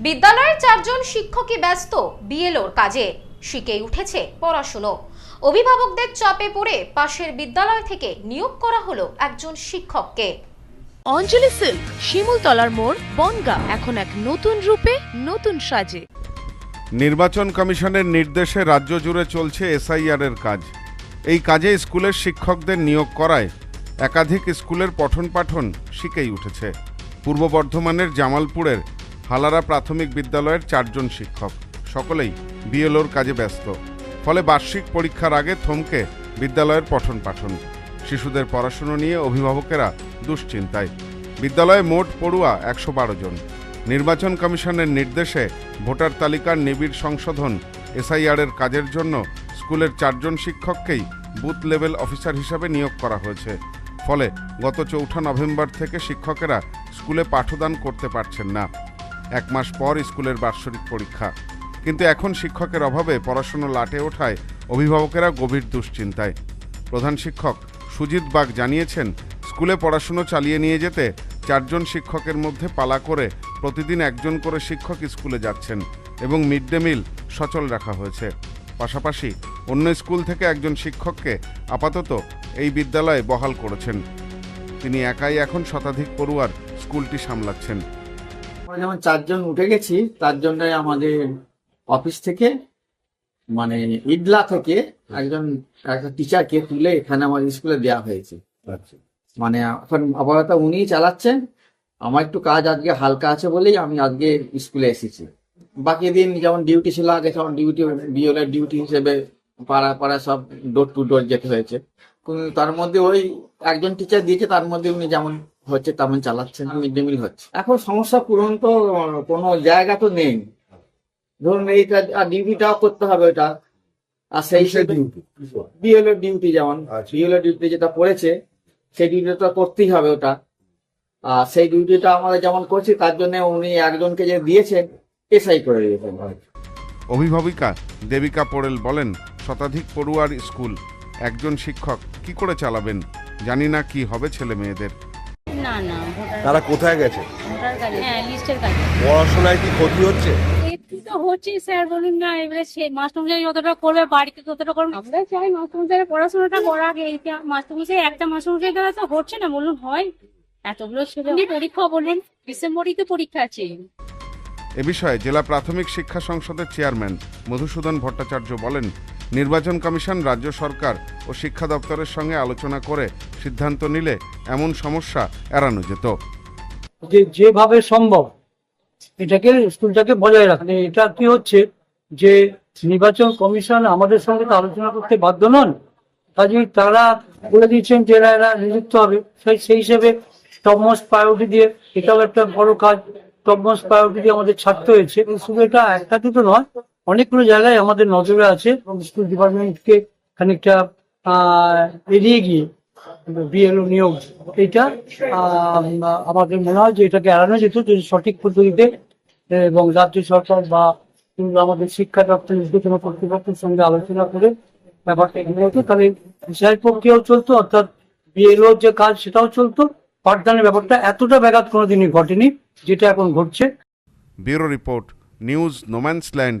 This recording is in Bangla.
বিদ্যালয়ের চারজন শিক্ষকই ব্যস্ত বিএলওর কাজে। শিখেই উঠেছে পড়াশুনো। অভিভাবকদের চাপে পড়ে পাশের বিদ্যালয় থেকে নিয়োগ করা হলো একজন শিক্ষককে। অঞ্জলি সিল্ক শিমুলতলার মোড় বনগা এখন এক নতুন রূপে নতুন সাজে। নির্বাচন কমিশনের নির্দেশে রাজ্য জুড়ে চলছে এসআইআর এর কাজ। এই কাজে স্কুলের শিক্ষকদের নিয়োগ করায় একাধিক স্কুলের পঠন পাঠন শিখেই উঠেছে। পূর্ব বর্ধমানের জামালপুরের হালারা প্রাথমিক বিদ্যালয়ের চারজন শিক্ষক। সকলেই বিএলওর কাজে ব্যস্ত। ফলে বার্ষিক পরীক্ষার আগে থমকে বিদ্যালয়ের পঠন পাঠন। শিশুদের পড়াশুনো নিয়ে অভিভাবকেরা দুশ্চিন্তায়। বিদ্যালয়ে মোট পড়ুয়া একশো বারো জন। নির্বাচন কমিশনের নির্দেশে ভোটার তালিকার নিবিড় সংশোধন এসআইআর এর কাজের জন্য স্কুলের চারজন শিক্ষককেই বুথ লেভেল অফিসার হিসাবে নিয়োগ করা হয়েছে। ফলে গত চৌঠা নভেম্বর থেকে শিক্ষকেরা স্কুলে পাঠদান করতে পারছেন না। এক মাস পর স্কুলের বার্ষিক পরীক্ষা। কিন্তু এখন শিক্ষকের অভাবে পড়াশুনো লাটে ওঠায় অভিভাবকেরা গভীর দুশ্চিন্তায়। প্রধান শিক্ষক সুজিত বাগ জানিয়েছেন, স্কুলে পড়াশুনো চালিয়ে নিয়ে যেতে চারজন শিক্ষকের মধ্যে পালা করে প্রতিদিন একজন করে শিক্ষক স্কুলে যাচ্ছেন এবং মিড ডে মিল সচল রাখা হয়েছে। পাশাপাশি অন্য স্কুল থেকে একজন শিক্ষককে আপাতত এই বিদ্যালয়ে বহাল করেছেন। তিনি একাই এখন শতাধিক পড়ুয়ার স্কুলটি সামলাচ্ছেন। আমরা যেমন চারজন উঠে গেছি তার জন্য আমাদের অফিস থেকে মানে ইডলা থেকে একজন একটা টিচারকে তুলে এখানে আমাদের স্কুলে দেওয়া হয়েছে। মানে এখন আপাতত উনিই চালাচ্ছেন। আমার একটু কাজ আজকে হালকা আছে বলেই আমি আজকে স্কুলে এসেছি। বাকি দিন যেমন ডিউটি ছিল আগে যেমন ডিউটি বিওলের ডিউটি হিসেবে পাড়া পাড়া সব ডোর টু ডোর যেতে হয়েছে। তার মধ্যে ওই একজন টিচার দিয়েছে তার মধ্যে উনি যেমন হচ্ছে তেমন চালাচ্ছেন মিড ডে মিল হচ্ছে। এখন সমস্যা পূরণ তো কোনো জায়গা তো নেই। ধরুন এইটা আর ডিউটিটাও করতে হবে ওটা। আর সেই বিএলও ডিউটি যেমন বিএলও ডিউটি যেটা পড়েছে সেই ডিউটিটা তো করতেই হবে ওটা। আর সেই ডিউটিটা আমরা যেমন করছি তার জন্য উনি একজনকে যে দিয়েছেন এসআই করে দিয়েছেন। অভিভাবিকা দেবিকা পোড়েল বলেন শতাধিক পড়ুয়ার স্কুল একজন শিক্ষক কি করে চালাবেন? জানি না কি হবে ছেলে মেয়েদের। না না তারা কোথায় গেছে? হ্যাঁ লিস্টের পড়াশোনায় কি ক্ষতি হচ্ছে? একটু তো হচ্ছে স্যার বলুন না এবারে সে মাস্টারমশাই যতটা করবে বাড়িতে ততটা করবে আমরা চাই মাস্টারমশাই পড়াশোনাটা করা আগে। এইটা মাস্টারমশাই একটা মাস্টারমশাই দ্বারা তো হচ্ছে না বলুন হয়? এতগুলো ছেলে পরীক্ষা বললেন ডিসেম্বরই তো পরীক্ষা আছে। এ বিষয়ে জেলা প্রাথমিক শিক্ষা সংসদের চেয়ারম্যান মধুসূদন ভট্টাচার্য বলেন নির্বাচন কমিশন, রাজ্য সরকার ও শিক্ষা দপ্তরের সঙ্গে আলোচনা করে সিদ্ধান্ত নিলে এমন সমস্যা এড়ানো যেত। যে যেভাবে সম্ভব, এটাকে, স্কুলটাকে বজায় রাখেন এটা কি হচ্ছে যে নির্বাচন কমিশন আমাদের সঙ্গে তো আলোচনা করতে বাধ্য নন কাজেই তারা বলে দিয়েছেন যে এরা নিযুক্ত হবে। সেই সেই হিসেবে টপমোস্ট প্রায়োরিটি দিয়ে, এটাও একটা বড় কাজ, টপমোস্ট প্রায়োরিটি দিয়ে আমাদের ছাড়তে হয়েছে। শুধু এটা একটা দুটো নয় অনেকগুলো জায়গায় আমাদের নজরে আছে এবং স্কুল ডিপার্টমেন্টকে খানিকটা এড়িয়ে গিয়ে বিএলও নিয়োগ। এটা আমাদের মনে হয় যে এটাকে এড়ানো যেত যদি সঠিক পদ্ধতিতে এবং রাজ্য সরকার বা আমাদের শিক্ষা দপ্তর উদ্যোতন কর্তৃপক্ষের সঙ্গে আলোচনা করে ব্যাপারটা এগিয়ে তাহলে বিচার প্রক্রিয়াও চলতো, অর্থাৎ বিএলও যে কাজ সেটাও চলতো। পাঠদানের ব্যাপারটা এতটা ব্যাঘাত কোনোদিনই ঘটেনি, যেটা এখন ঘটছে। Bureau report, news, no man's land.